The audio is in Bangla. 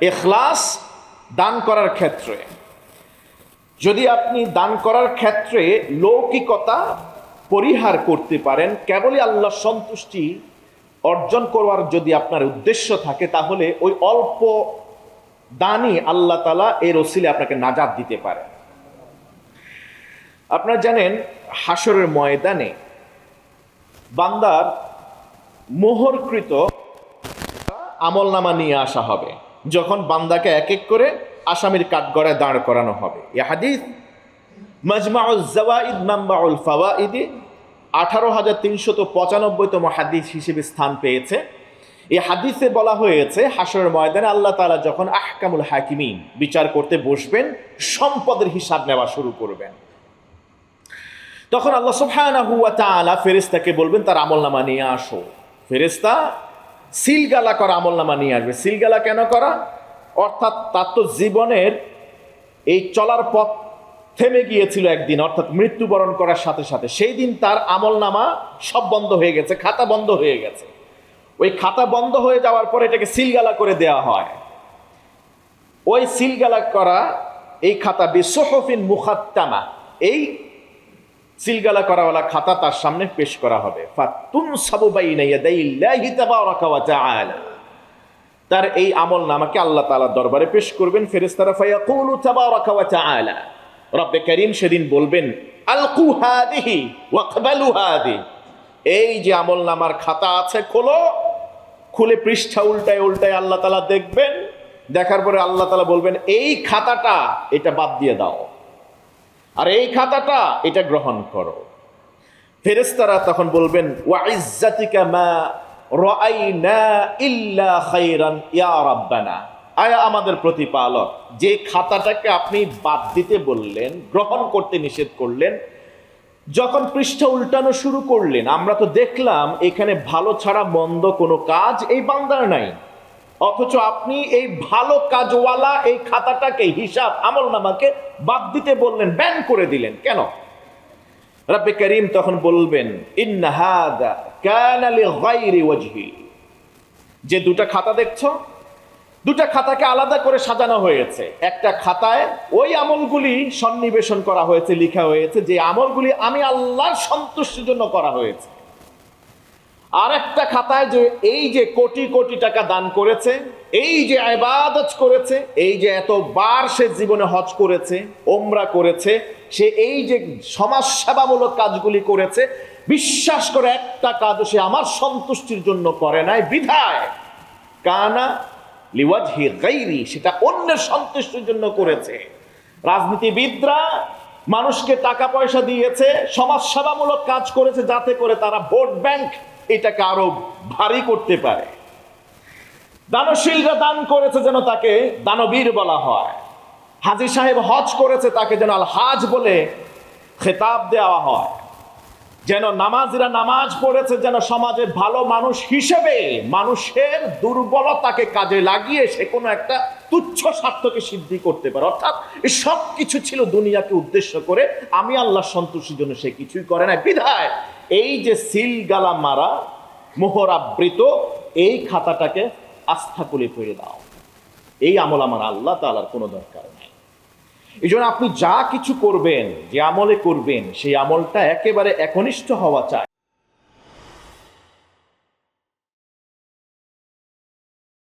এখলাস দান করার ক্ষেত্রে। যদি আপনি দান করার ক্ষেত্রে লৌকিকতা পরিহার করতে পারেন, কেবলই আল্লাহ সন্তুষ্টি অর্জন করবার যদি আপনার উদ্দেশ্য থাকে, তাহলে ওই অল্প দানই আল্লাহ তালা এর ওসিলে আপনাকে নাজাদ দিতে পারে। আপনারা জানেন হাসরের ময়দানে বান্দার মোহরকৃত আমল নামা নিয়ে আসা হবে। যখন বান্দাকে এক এক করে আসামির কাঠগড়ায় দাঁড় করানো হবে। এ হাদিস মাজমাউল মাম্বাউল ফাওয়াইদি আঠারো হাজার তিনশত পঁচানব্বইতম হাদিস হিসেবে স্থান পেয়েছে। এই হাদিসে বলা হয়েছে হাসরের ময়দানে আল্লাহ তাআলা যখন আহকামুল হাকিমিন বিচার করতে বসবেন, সম্পদের হিসাব নেওয়া শুরু করবেন। তখন আল্লাহ সুবহানাহু ওয়া তাআলা ফেরেশতাকে বলবেন, তার আমল নামা নিয়ে আসো। ফেরেশতা সিলগালা করা আমলনামা নিয়ে আসবে। সিলগালা কেন করা? অর্থাৎ তার তো জীবনের এই চলার পথ থেমে গিয়েছিল একদিন, অর্থাৎ মৃত্যুবরণ করার সাথে সাথে। সেই দিন তার আমলনামা সব বন্ধ হয়ে গেছে, খাতা বন্ধ হয়ে গেছে। ওই খাতা বন্ধ হয়ে যাওয়ার পর এটাকে সিলগালা করে দেওয়া হয়। ওই সিলগালা করা এই খাতা বিশ্বহফিন মুখাত্তামা, এই সিলগালা করাওয়ালা খাতা তার সামনে পেশ করা হবে। তার এই আমল নামাকে আল্লাহ তাআলার দরবারে পেশ করবেন, ফেরেশতারা ফায়াকুলু করিম সেদিন বলবেন এই যে আমল নামার খাতা আছে, খোলো। খুলে পৃষ্ঠা উল্টায় উল্টায় আল্লাহ তালা দেখবেন। দেখার পরে আল্লাহ তাআলা বলবেন, এই খাতাটা এটা বাদ দিয়ে দাও। আর এই খাতাটা এটা গ্রহণ করো। ফেরেস্তারা তখন বলবেন, ওয়া ইজ্জাতিকা মা রাআইনা ইল্লা খাইরান ইয়া রাব্বানা। আয়া আমাদের প্রতিপালক, যে খাতাটাকে আপনি বাদ দিতে বললেন, গ্রহণ করতে নিষেধ করলেন, যখন পৃষ্ঠা উল্টানো শুরু করলেন, আমরা তো দেখলাম এখানে ভালো ছাড়া মন্দ কোনো কাজ এই বান্দার নাই। অথচ আপনি এই ভালো কাজওয়ালা এই খাতাটাকে, হিসাব আমল নামাকে বাদ দিতে বললেন, ব্যান করে দিলেন। কেন? রাব্বে করিম তখন বলবেন যে দুটা খাতা দেখছ, দুটা খাতাকে আলাদা করে সাজানো হয়েছে। একটা খাতায় ওই আমলগুলি সন্নিবেশন করা হয়েছে, লেখা হয়েছে, যে আমলগুলি আমি আল্লাহর সন্তুষ্টির জন্য করা হয়েছে। আর একটা খাতায় যে এই যে কোটি কোটি টাকা দান করেছে, এই যে আবাদত করেছে, এই যে এতবার সে জীবনে হজ করেছে, ওমরা করেছে, সে এই যে সমাজ সেবামূলক কাজগুলি করেছে, বিশ্বাস করে একটা কাজও সে আমার সন্তুষ্টির জন্য করে নাই, বিধায়। কানা লিওয়াজহি গাইরি, সেটা অন্যের সন্তুষ্টির জন্য করেছে। রাজনীতিবিদরা মানুষকে টাকা পয়সা দিয়েছে সমাজ সেবামূলক কাজ করেছে যাতে করে তারা ভোট ব্যাংক এটাকে আরও ভারী করতে পারে। দানশীলরা দান করেছে যেন তাকে দানবীর বলা হয়। হাজি সাহেব হজ করেছে তাকে যেন আল হাজ বলে খেতাব দেওয়া হয়। যেন নামাজিরা নামাজ পড়েছে যেন সমাজে ভালো মানুষ হিসেবে মানুষের দুর্বলতাকে কাজে লাগিয়ে সে কোনো একটা তুচ্ছ স্বার্থকে সিদ্ধি করতে পারে। অর্থাৎ সব কিছু ছিল দুনিয়াকে উদ্দেশ্য করে। আমি আল্লাহ সন্তুষ্টির জন্য সে কিছুই করে না বিধায় এই যে সিল গালা মারা মোহরাবৃত এই খাতাটাকে আস্থা করে পড়ে দাও। এই আমল আমার আল্লাহ তালার কোনো দরকার নাই। এই জন্য আপনি যা কিছু করবেন, যে আমলে করবেন, সেই আমলটা একেবারে একনিষ্ঠ হওয়া চাই।